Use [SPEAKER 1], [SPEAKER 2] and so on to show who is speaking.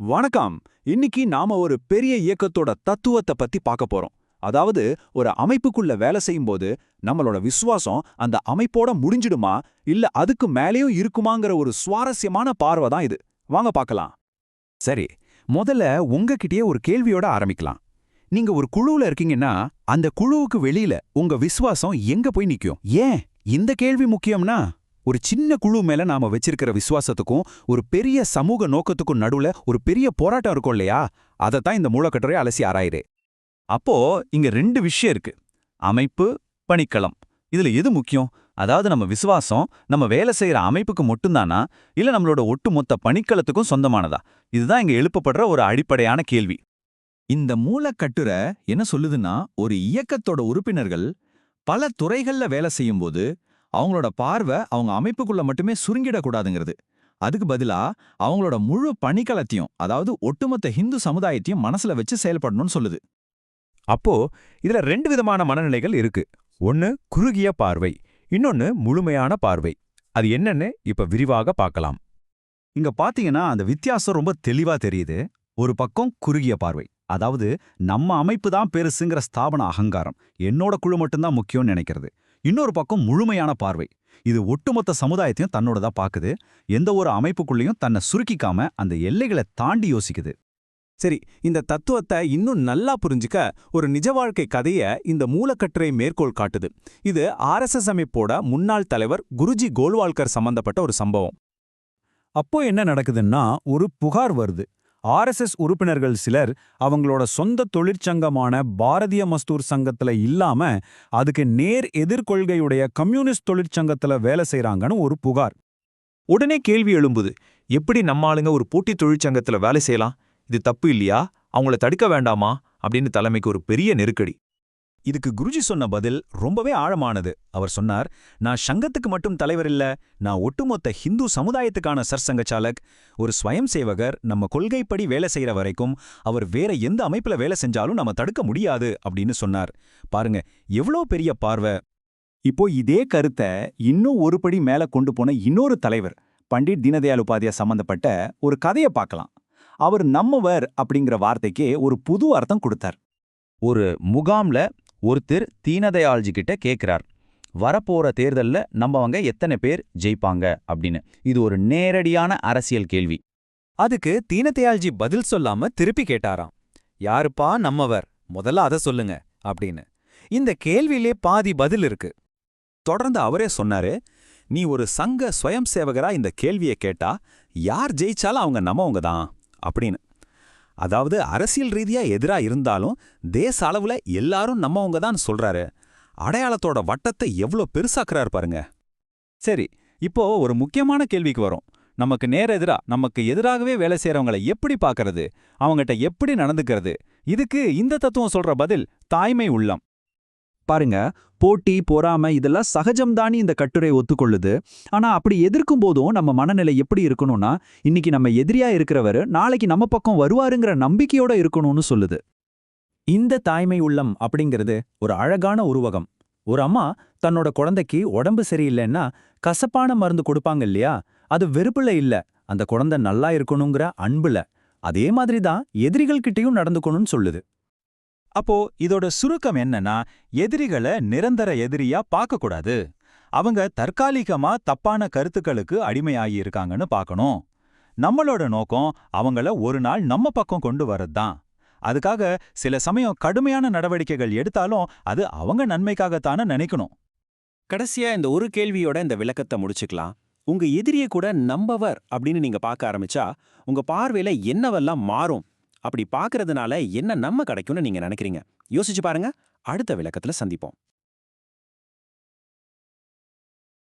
[SPEAKER 1] வணக்கம். இன்னைக்கு நாம ஒரு பெரிய இயக்கத்தோட தத்துவத்தை பத்தி பார்க்க போறோம். அதாவது ஒரு அமைப்புக்குள்ள வேலை செய்யும்போது நம்மளோட விசுவாசம் அந்த அமைப்போட முடிஞ்சிடுமா? இல்ல அதுக்கு மேலேயும் இருக்குமாங்கிற ஒரு சுவாரஸ்யமான பார்வை தான் இது. வாங்க பார்க்கலாம்.
[SPEAKER 2] சரி முதல்ல உங்ககிட்டயே ஒரு கேள்வியோட ஆரம்பிக்கலாம். நீங்க ஒரு குழுவுல இருக்கீங்கன்னா அந்த குழுவுக்கு வெளியில உங்க விசுவாசம் எங்க போய் நிக்கும்? ஏன்? இந்த கேள்வி முக்கியம்னா ஒரு சின்ன குழு மேல நாம வச்சிருக்கிற விசுவாசத்துக்கும் ஒரு பெரிய சமூக நோக்கத்துக்கும் நடுவுல ஒரு பெரிய போராட்டம் இருக்கும் இல்லையா? அதைத்தான் இந்த மூலக்கட்டுரை அலசி ஆராயிரு
[SPEAKER 1] அப்போ இங்க ரெண்டு விஷயம் இருக்கு. அமைப்பு பணிக்களம். இதுல எது முக்கியம்? அதாவது நம்ம விசுவாசம் நம்ம வேலை செய்யற அமைப்புக்கு மட்டும்தானா? இல்ல நம்மளோட ஒட்டுமொத்த பணிக்களத்துக்கும் சொந்தமானதா? இதுதான் இங்க எழுப்பப்படுற ஒரு அடிப்படையான கேள்வி. இந்த மூலக்கட்டுரை என்ன சொல்லுதுன்னா ஒரு இயக்கத்தோட உறுப்பினர்கள் பல துறைகள்ல வேலை செய்யும்போது அவங்களோட பார்வை அவங்க அமைப்புக்குள்ள மட்டுமே சுருங்கிடக்கூடாதுங்கிறது. அதுக்கு பதிலா அவங்களோட முழு பணிக்களத்தையும் அதாவது ஒட்டுமொத்த ஹிந்து சமுதாயத்தையும் மனசுல வச்சு செயல்படணும்னு சொல்லுது.
[SPEAKER 2] அப்போ இதுல ரெண்டு விதமான மனநிலைகள் இருக்கு. ஒன்னு குறுகிய பார்வை. இன்னொன்னு முழுமையான பார்வை. அது என்னன்னு இப்ப விரிவாக பார்க்கலாம்.
[SPEAKER 1] இங்க பாத்தீங்கன்னா அந்த வித்தியாசம் ரொம்ப தெளிவா தெரியுது. ஒரு பக்கம் குறுகிய பார்வை. அதாவது நம்ம அமைப்பு தான் பெருசுங்கிற ஸ்தாபன அகங்காரம். என்னோட குழு மட்டும்தான் முக்கியம்னு நினைக்கிறது. இன்னொரு பக்கம் முழுமையான பார்வை. இது ஒட்டுமொத்த சமுதாயத்தையும் தன்னோடதா பாக்குது. எந்த ஒரு அமைப்புக்குள்ளேயும் தன்னை சுருக்கிக்காம அந்த எல்லைகளை தாண்டி யோசிக்குது.
[SPEAKER 3] சரி இந்த தத்துவத்தை இன்னும் நல்லா புரிஞ்சுக்க ஒரு நிஜ வாழ்க்கை கதைய இந்த மூலக்கட்டுரை மேற்கோள் காட்டுது. இது ஆர்எஸ்எஸ் அமைப்போட முன்னாள் தலைவர் குருஜி கோல்வால்கர் சம்பந்தப்பட்ட ஒரு சம்பவம். அப்போ என்ன நடக்குதுன்னா ஒரு புகார் வருது. ஆர்எஸ்எஸ் உறுப்பினர்கள் சிலர் அவங்களோட சொந்த தொழிற்சங்கமான பாரதிய மஸ்தூர் சங்கத்துல இல்லாம அதுக்கு நேர் எதிர்கொள்கையுடைய கம்யூனிஸ்ட் தொழிற்சங்கத்துல வேலை செய்கிறாங்கன்னு ஒரு புகார்.
[SPEAKER 4] உடனே கேள்வி எழும்புது. எப்படி நம்ம ஆளுங்க ஒரு போட்டி தொழிற்சங்கத்துல வேலை செய்யலாம்? இது தப்பு இல்லையா? அவங்கள தடுக்க வேண்டாமா? அப்படின்னு தலைமைக்கு ஒரு பெரிய நெருக்கடி.
[SPEAKER 1] இதுக்கு குருஜி சொன்ன பதில் ரொம்பவே ஆழமானது. அவர் சொன்னார் நான் சங்கத்துக்கு மட்டும் தலைவர் இல்ல நான் ஒட்டுமொத்த ஹிந்து சமுதாயத்துக்கான சர்சங்க சாலக் ஒரு ஸ்வயம் சேவகர் நம்ம கொள்கைப்படி வேலை செய்யற வரைக்கும் அவர் வேற எந்த அமைப்புல வேலை செஞ்சாலும் நம்ம தடுக்க முடியாது அப்படின்னு சொன்னார். பாருங்க எவ்வளோ பெரிய பார்வை. இப்போ இதே கருத்தை இன்னும் ஒரு படி மேல கொண்டு போன இன்னொரு தலைவர் பண்டிட் தீனதயாள் உபாத்யா சம்பந்தப்பட்ட ஒரு கதையை பார்க்கலாம். அவர் நம்மவர் அப்படிங்கிற வார்த்தைக்கே ஒரு புது அர்த்தம் கொடுத்தார்.
[SPEAKER 5] ஒரு முகாம்ல ஒருத்தர் தீனதயாள்ஜி கிட்ட கேட்கிறார் வரப்போற தேர்தல்ல நம்மவங்க எத்தனை பேர் ஜெயிப்பாங்க அப்படின்னு. இது ஒரு நேரடியான அரசியல் கேள்வி.
[SPEAKER 3] அதுக்கு தீனதயாள்ஜி பதில் சொல்லாம திருப்பி கேட்டாராம். யாருப்பா நம்மவர்? முதல்ல அத சொல்லுங்க அப்படின்னு. இந்த கேள்வியிலே பாதி பதில் இருக்கு.
[SPEAKER 1] தொடர்ந்து அவரே சொன்னாரு நீ ஒரு சங்க சுயம் சேவகரா இந்த கேள்வியை கேட்டா யார் ஜெயிச்சாலும் அவங்க நம்மவங்க தான் அப்படின்னு. அதாவது அரசியல் ரீதியா எதிரா இருந்தாலும் தேச அளவுல எல்லாரும் நம்மவங்க தான் சொல்றாரு. அடையாளத்தோட வட்டத்தை எவ்வளோ பெருசாக்குறாரு பாருங்க. சரி இப்போ ஒரு முக்கியமான கேள்விக்கு வரும். நமக்கு நேரெதிரா எதிரா நமக்கு எதிராகவே வேலை செய்யறவங்களை எப்படி பார்க்கறது அவங்ககிட்ட எப்படி நடந்துக்கிறது? இதுக்கு இந்த தத்துவம் சொல்ற பதில் தாய்மை உள்ளம். பாருங்க போட்டி பொறாமை இதெல்லாம் சகஜம்தானி இந்த கட்டுரை ஒத்துக்கொள்ளுது. ஆனா அப்படி எதிர்க்கும் போதும் நம்ம மனநிலை எப்படி இருக்கணும்னா இன்னைக்கு நம்ம எதிரியா இருக்கிறவர் நாளைக்கு நம்ம பக்கம் வருவாருங்கிற நம்பிக்கையோட இருக்கணும்னு சொல்லுது. இந்த தாய்மை உள்ளம் அப்படிங்கிறது ஒரு அழகான உருவகம். ஒரு அம்மா தன்னோட குழந்தைக்கு உடம்பு சரியில்லைன்னா கசப்பான மருந்து கொடுப்பாங்க இல்லையா? அது வெறுப்புல இல்ல. அந்த குழந்தை நல்லா இருக்கணுங்கிற அன்புல. அதே மாதிரி தான் எதிரிகள்கிட்டயும் நடந்துக்கணும்னு சொல்லுது. அப்போ இதோட சுருக்கம் என்னன்னா எதிரிகளை நிரந்தர எதிரியா பார்க்கக்கூடாது. அவங்க தற்காலிகமா தப்பான கருத்துக்களுக்கு அடிமையாகியிருக்காங்கன்னு பார்க்கணும். நம்மளோட நோக்கம் அவங்கள ஒரு நாள் நம்ம பக்கம் கொண்டு வரதுதான். அதுக்காக சில சமயம் கடுமையான நடவடிக்கைகள் எடுத்தாலும் அது அவங்க நன்மைக்காகத்தானே நினைக்கணும்.
[SPEAKER 3] கடைசியா இந்த ஒரு கேள்வியோட இந்த விளக்கத்தை முடிச்சுக்கலாம். உங்க எதிரிய கூட நம்பவர் அப்படின்னு நீங்க பார்க்க ஆரம்பிச்சா உங்க பார்வையில என்னவெல்லாம் மாறும்? அப்படி பார்க்கறதுனால என்ன நம்ம கிடைக்கும்னு நீங்க நினைக்கிறீங்க? யோசிச்சு பாருங்க. அடுத்த விளக்கத்துல சந்திப்போம்.